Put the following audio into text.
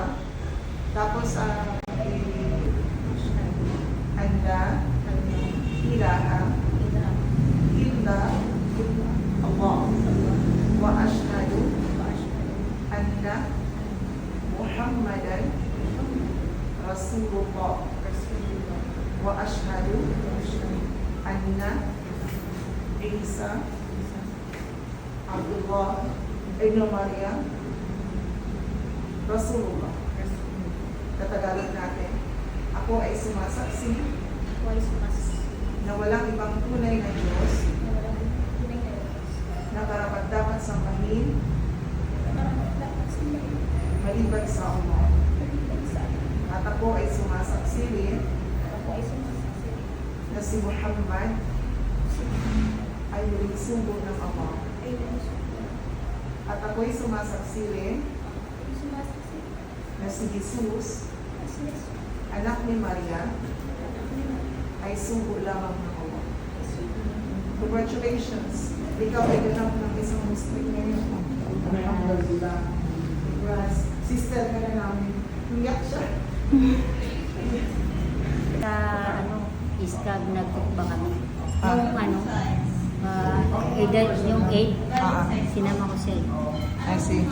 Allah. Tapos, ah, eh, Anda, Ilaha, Illa, Allah. Wa ashhadu anna Muhammadan Rasulullah. Wa ashhadu anna Isa Abdullah Ibn Maryam Rasulullah. Tatagalog natin. Ako ay sumasaksi na walang ibang tunay na Diyos na karapat dapat sambahin maliban sa Allah. At ako ay sumasaksi rin na si Muhammad ay muling sugo ng Allah. At ako ay sumasaksi rin na si Jesus, anak ni Maria, ay sugo lamang ng Allah. Congratulations! Ikaw ay ganap ng isang Muslim ngayon. Alhamdulillah. Congrats. Sister ka na namin. Umiyak siya. Sa ano, iskag nagtukba kami. Yung ano, ah, edad, yung 8, Ah. sinama ko siya. I see.